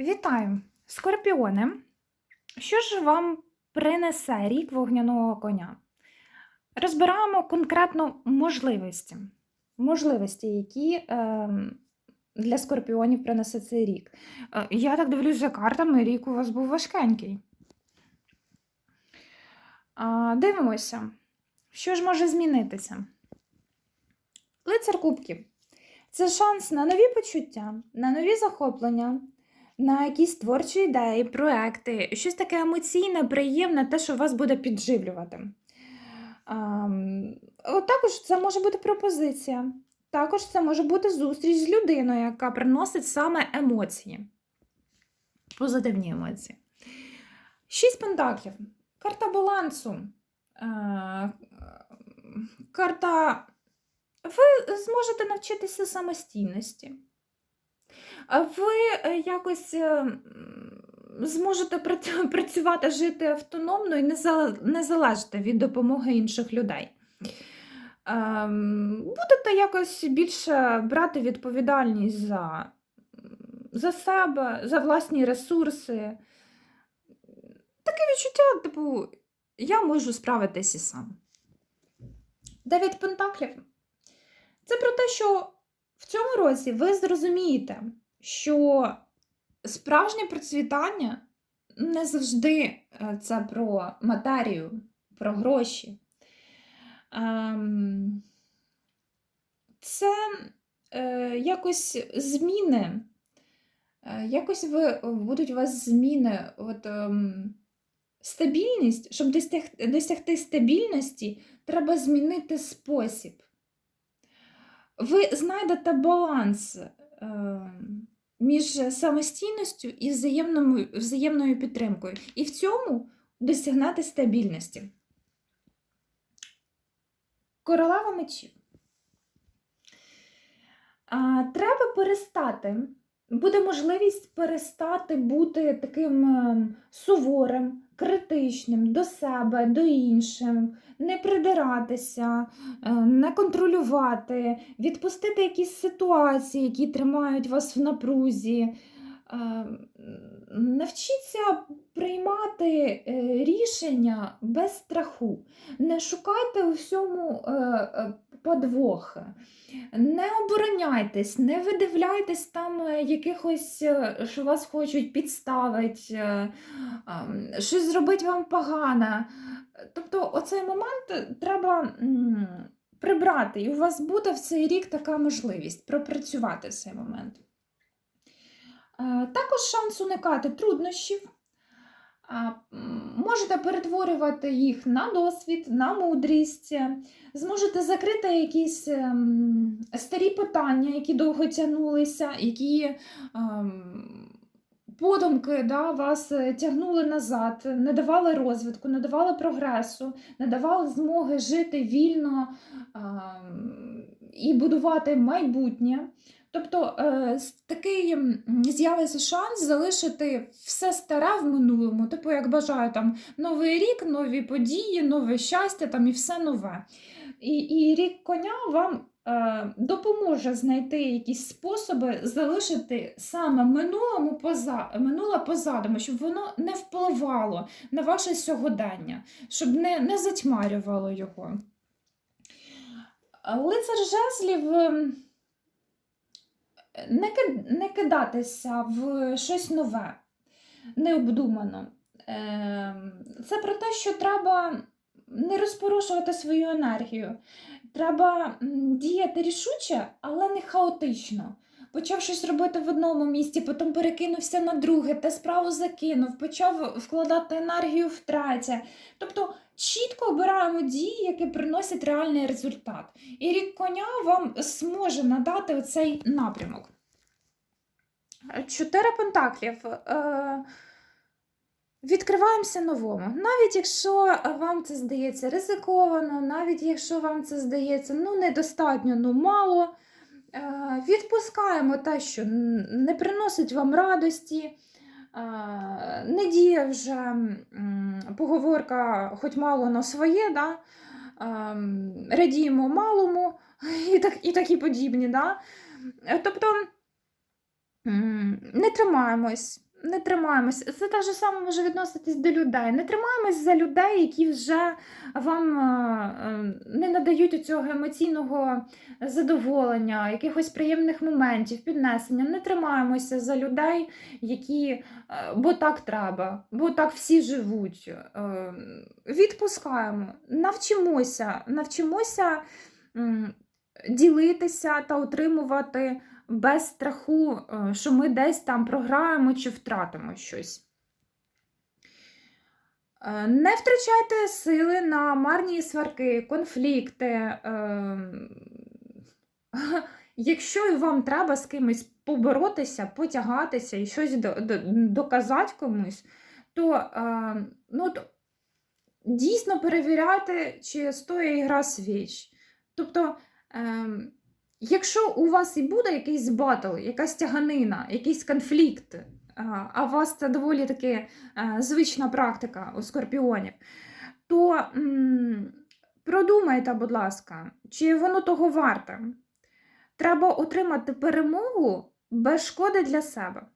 Вітаю, скорпіони. Що ж вам принесе рік вогняного коня? Розбираємо конкретно можливості. Можливості, які е, для скорпіонів принесе цей рік. Е, я так дивлюсь за картами, рік у вас був важкенький. А, дивимося, що ж може змінитися? Лицар кубків. Це шанс на нові почуття, на нові захоплення, на якісь творчі ідеї, проекти, щось таке емоційне, приємне, те, що вас буде підживлювати. От також це може бути пропозиція. Також це може бути зустріч з людиною, яка приносить саме емоції, позитивні емоції. Шість пентаклів. Карта балансу. Е, Карта. Ви зможете навчитися самостійності. Ви е, якось е, зможете працювати, жити автономно і не за- не залежати від допомоги інших людей. Ем, Будете якось більше брати відповідальність за, за себе, за власні ресурси. Таке відчуття, типу, я можу справитись і сам. Дев'ять пентаклів. Це про те, що в цьому році ви зрозумієте, що справжнє процвітання не завжди е, це про матерію, про гроші. Ем, Це е, якось зміни. Е, Якось ви будуть у вас зміни. От, ем, стабільність, щоб досягти, досягти стабільності, треба змінити спосіб. Ви знайдете баланс е, між самостійністю і взаємною, взаємною підтримкою. І в цьому досягнете стабільності. Королева мечів. Треба перестати. Буде можливість перестати бути таким е, суворим, критичним до себе, до інших, не придиратися, е, не контролювати, відпустити якісь ситуації, які тримають вас в напрузі. Е, Навчіться приймати е, рішення без страху. Не шукайте у всьому подвохи. Не обороняйтесь, не видивляйтесь там е, якихось, е, що вас хочуть підставити, е, ем, щось зробити вам погане. Тобто, оцей момент треба прибрати, і у вас буде в цей рік така можливість пропрацювати цей момент. Також шанс уникати труднощів. Можете перетворювати їх на досвід, на мудрість, зможете закрити якісь ем, старі питання, які довго тягнулися, які ем, подумки да, вас е, тягнули назад, не давали розвитку, не давали прогресу, не давали змоги жити вільно ем, і будувати майбутнє. Тобто е, такий м, з'явиться шанс залишити все старе в минулому, типу, як бажаю, там новий рік, нові події, нове щастя там і все нове. І, і рік коня вам е, допоможе знайти якісь способи залишити саме минулому поза, минуле позаду, щоб воно не впливало на ваше сьогодення, щоб не, не затьмарювало його. Лицар жезлів. Не, ки- не кидатися в щось нове, необдумано. Ем, Це про те, що треба не розпорушувати свою енергію. Треба діяти рішуче, але не хаотично. Почав щось робити в одному місці, потім перекинувся на друге, те справу закинув, почав вкладати енергію в. Тобто чітко обираємо дії, які приносять реальний результат. І рік коня вам зможе надати оцей напрямок. Чотири пентаклів. Е, Відкриваємося новому. Навіть якщо вам це здається ризиковано, навіть якщо вам це здається ну, недостатньо, ну мало, е, відпускаємо те, що не приносить вам радості, не діє вже поговорка хоч мало на своє, да? ем, радіємо малому і, так, і такі подібні. Да? Е, Тобто не тримаємось, не тримаємось. Це так же само може відноситись до людей. Не тримаємось за людей, які вже вам е, е, не надають цього емоційного задоволення, якихось приємних моментів, піднесення. Не тримаємося за людей, які е, бо так треба, бо так всі живуть. Е, Відпускаємо, навчимося, навчимося ділитися та отримувати без страху, е, що ми десь там програємо чи втратимо щось. Е, Не втрачайте сили на марні сварки, конфлікти. ем, Якщо вам треба з кимось поборотися, потягатися і щось до- до- доказати комусь, то, е, ну, дійсно перевіряти, чи стоїть гра свіч. Тобто, якщо у вас і буде якийсь батл, якась тяганина, якийсь конфлікт, а, у вас це доволі таки е, звична практика у скорпіонів, то продумайте, будь ласка, чи воно того варте. Треба отримати перемогу без шкоди для себе.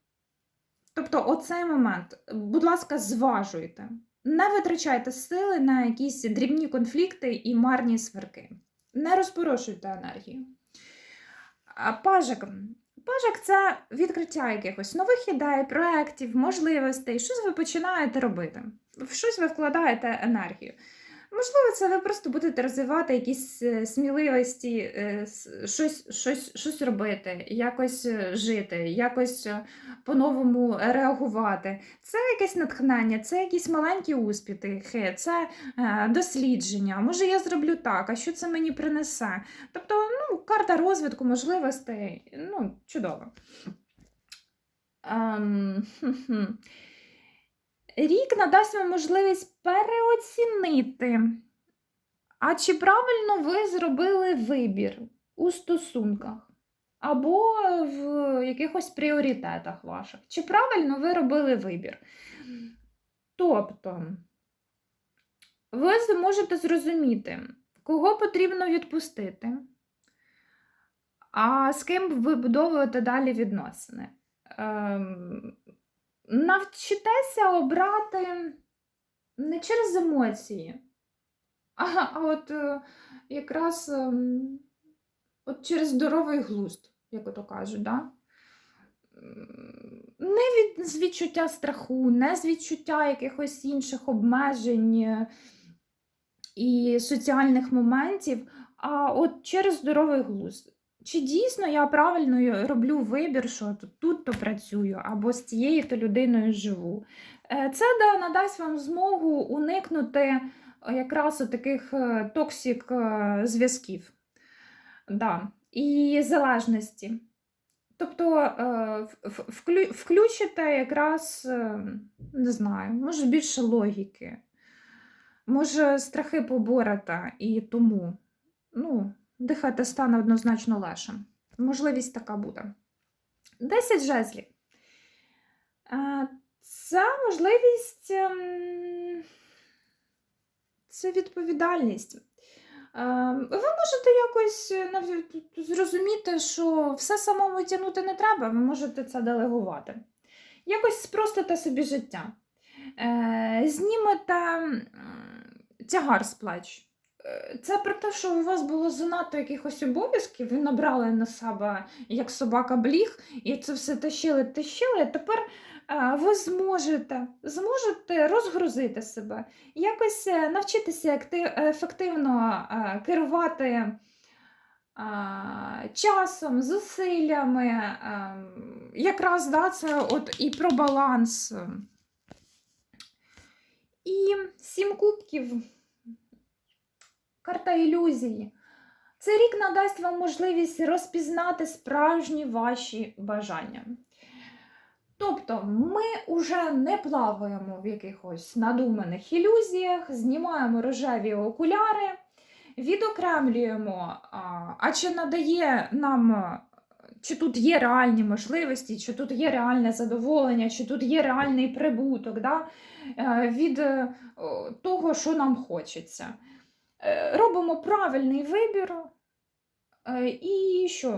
Тобто, оцей момент, будь ласка, зважуйте. Не витрачайте сили на якісь дрібні конфлікти і марні сварки. Не розпорошуйте енергію. Пажик. Пажик це відкриття якихось нових ідей, проєктів, можливостей. Щось ви починаєте робити. В щось ви вкладаєте енергію. Можливо, це ви просто будете розвивати якісь е, сміливості, е, щось, щось, щось робити, якось е, жити, якось по-новому реагувати. Це якесь натхнення, це якісь маленькі успіхи, це дослідження. Може, я зроблю так, а що це мені принесе? Тобто, ну, карта розвитку можливостей, ну, чудово. Хм-хм. Рік надасть вам можливість переоцінити. А чи правильно ви зробили вибір у стосунках? Або в якихось пріоритетах ваших? Чи правильно ви робили вибір? Тобто, ви зможете зрозуміти, кого потрібно відпустити, а з ким вибудовувати далі відносини. Навчитеся обрати не через емоції, а, а от е, якраз ем, от через здоровий глузд, як ото кажуть, да? Не від, з відчуття страху, не з відчуття якихось інших обмежень е, і соціальних моментів, а от через здоровий глузд. Чи дійсно я правильно роблю вибір, що тут, то працюю, або з цією то людиною живу? Е, Це да, надасть вам змогу уникнути е, якраз таких токсик зв'язків да. і залежності. Тобто е, включите якраз, е, не знаю, може більше логіки, може страхи поборете і тому. Ну, дихати стане однозначно легшим. Можливість така буде. 10 жезлів. Е, Це можливість, ем, це відповідальність. Ем, Ви можете якось е, зрозуміти, що все самому тягнути не треба, ви можете це делегувати. Якось спростите собі життя. Е, Знімете тягар з плеч. Це про те, що у вас було занадто якихось обов'язків, ви набрали на себе як собака бліг, і це все тащили, тащили. Тепер е, ви зможете, зможете розгрузити себе, якось е, навчитися ефективно е, керувати часом, зусиллями. Якраз да, це от і про баланс. І сім кубків. Карта ілюзії. Цей рік надасть вам можливість розпізнати справжні ваші бажання. Тобто ми вже не плаваємо в якихось надуманих ілюзіях, знімаємо рожеві окуляри, відокремлюємо, а, чи надає нам, чи тут є реальні можливості, чи тут є реальне задоволення, чи тут є реальний прибуток да? е, від е, того, що нам хочеться. Е, Робимо правильний вибір. Е, І що?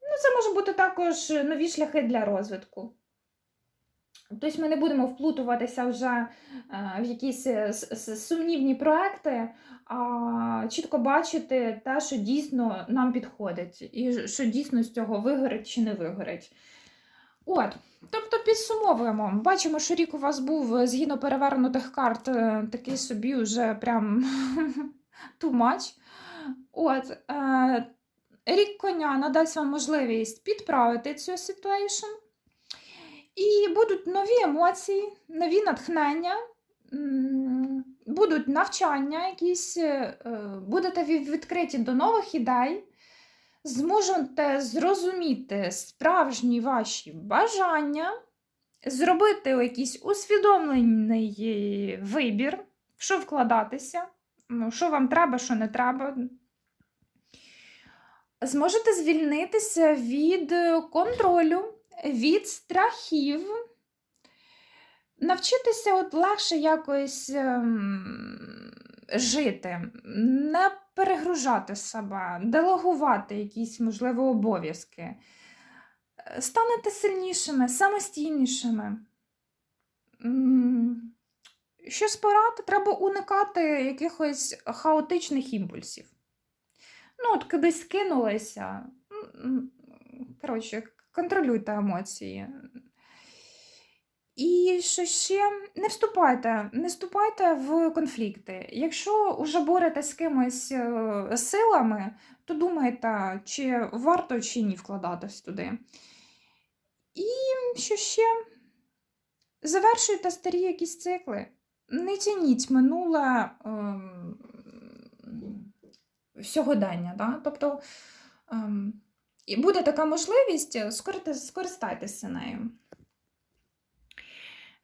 Ну, це може бути також нові шляхи для розвитку. Тобто ми не будемо вплутуватися вже е, в якісь сумнівні проекти, а чітко бачити те, що дійсно нам підходить, і що дійсно з цього вигорить чи не вигорить. От, тобто підсумовуємо. Бачимо, що рік у вас був згідно перевернутих карт такий собі вже прям too much. От, е, рік коня надасть вам можливість підправити цю ситуацію. І будуть нові емоції, нові натхнення, будуть навчання, якісь, е, е, будете відкриті до нових ідей, зможете зрозуміти справжні ваші бажання, зробити якийсь усвідомлений вибір, в що вкладатися, що вам треба, що не треба. Зможете звільнитися від е, контролю, від страхів, навчитися от легше якось ем, жити, не перегружати себе, делегувати якісь, можливо, обов'язки. Е, Станете сильнішими, самостійнішими. Щось порад, треба уникати якихось хаотичних імпульсів. Ну, от кудись кинулися. Коротше, контролюйте емоції. І що ще не вступайте, не вступайте в конфлікти. Якщо вже боретесь з кимось е, силами, то думайте, чи варто чи ні вкладатись туди. І що ще? Завершуйте старі якісь цикли. Не тяніть минуле ем, сьогодення. Да? Тобто ем, і буде така можливість, скорити- скористайтеся нею.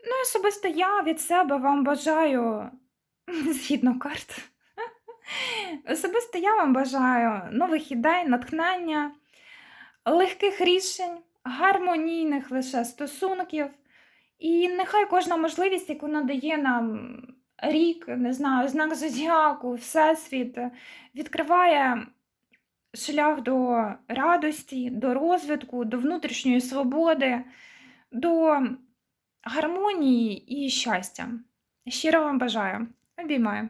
Ну, особисто я від себе вам бажаю, згідно карт, особисто я вам бажаю нових ідей, натхнення, легких рішень, гармонійних лише стосунків. І нехай кожна можливість, яку надає нам рік, не знаю, знак зодіаку, Всесвіт, відкриває шлях до радості, до розвитку, до внутрішньої свободи, до гармонії і щастя. Щиро вам бажаю. Обіймаю.